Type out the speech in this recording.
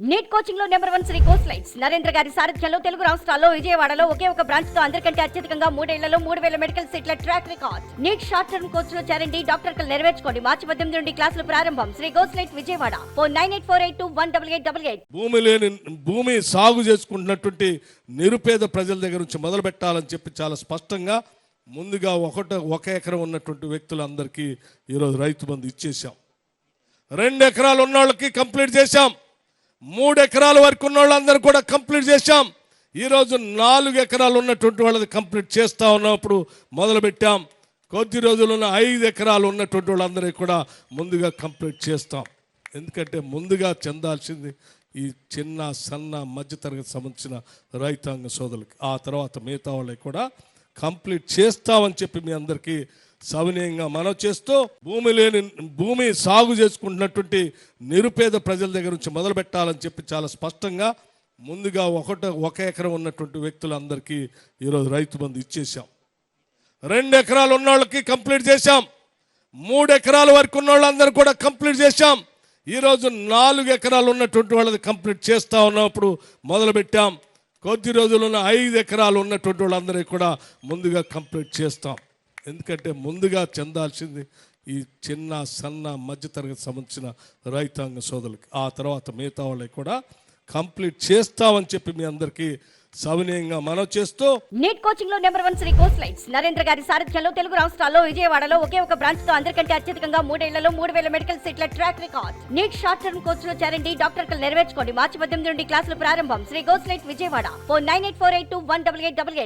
Neat కోచింగ్లో number one Sri course lights. Narendra గారి సారథ్యంలో తెలుగు రాష్ట్రాల్లో విజయవాడలో ఒకే ఒక బ్రాంచ్తో అందరికంటే అత్యధికంగా మూడేళ్ళలో మూడు వేల మెడికల్ సీట్ల track record. NEET short term కోర్స్లో చేరండి డాక్టర్ కలు నెరవేర్చుకోండి. మార్చి పద్దెనిమిది నుండి క్లాసులు ప్రారంభం. Sri course light Vijayawada. Four nine eight four eight two one double eight double eight. భూమి లేని భూమి సాగు చేసుకుంటున్నటువంటి నిరుపేద ప్రజల దగ్గర నుంచి మొదలు పెట్టాలని చెప్పి చాలా స్పష్టంగా ముందుగా ఒకట ఒక ఎకరం ఉన్నటువంటి వ్యక్తులందరికీ ఈరోజు రైతు బంధు ఇచ్చేసాం రెండు ఎకరాలు ఉన్న వాళ్ళకి కంప్లీట్ చేశాం. మూడు ఎకరాల వరకు ఉన్న వాళ్ళందరూ కూడా కంప్లీట్ చేశాం. ఈరోజు నాలుగు ఎకరాలు ఉన్నటువంటి వాళ్ళది కంప్లీట్ చేస్తూ ఉన్నప్పుడు మొదలుపెట్టాం. కొద్ది రోజులున్న ఐదు ఎకరాలు ఉన్నటువంటి వాళ్ళందరికీ కూడా ముందుగా కంప్లీట్ చేస్తాం. ఎందుకంటే ముందుగా చెందాల్సింది ఈ చిన్న సన్న మధ్యతరగతి సంబంధించిన రైతాంగ సోదరులకి. ఆ తర్వాత మిగతా వాళ్ళకి కూడా కంప్లీట్ చేస్తామని చెప్పి మీ అందరికీ సవినీయంగా మనం చేస్తూ భూమి లేని భూమి సాగు చేసుకుంటున్నటువంటి నిరుపేద ప్రజల దగ్గర నుంచి మొదలు పెట్టాలని చెప్పి చాలా స్పష్టంగా ముందుగా ఒకట ఒక ఎకరం ఉన్నటువంటి వ్యక్తులందరికీ ఈరోజు రైతు బంధు ఇచ్చేసాం రెండు ఎకరాలు ఉన్న వాళ్ళకి కంప్లీట్ చేశాం. మూడు ఎకరాల వరకు ఉన్న వాళ్ళందరూ కూడా కంప్లీట్ చేశాం. ఈరోజు నాలుగు ఎకరాలు ఉన్నటువంటి వాళ్ళది కంప్లీట్ చేస్తూ ఉన్నప్పుడు మొదలుపెట్టాం. కొద్ది రోజులున్న ఐదు ఎకరాలు ఉన్నటువంటి వాళ్ళందరికీ కూడా ముందుగా కంప్లీట్ చేస్తాం. ఎందుకంటే ముందుగా చెందాల్సింది ఈ చిన్న సన్న మధ్యతరగతి సంబంధించిన రైతాంగ సోదరులకి. ఆ తర్వాత మిగతా వాళ్ళకి కూడా కంప్లీట్ చేస్తామని చెప్పి మీ అందరికీ సవినయంగా మనం చేస్తూ NEET కోచింగ్లో number one Sri course lights. Narendra గారి సారథ్యంలో తెలుగు రాష్ట్రాల్లో విజయవాడలో ఒకే ఒక బ్రాంచ్తో అందరికంటే అత్యధికంగా మూడేళ్ళలో మూడు వేల మెడికల్ సీట్ల track record. NEET short term కోర్స్లో చేరండి డాక్టర్ కలు నెరవేర్చుకోండి. మార్చి పద్దెనిమిది నుండి క్లాసులు ప్రారంభం. Sri course light Vijayawada. Four nine eight four eight two one double eight double eight.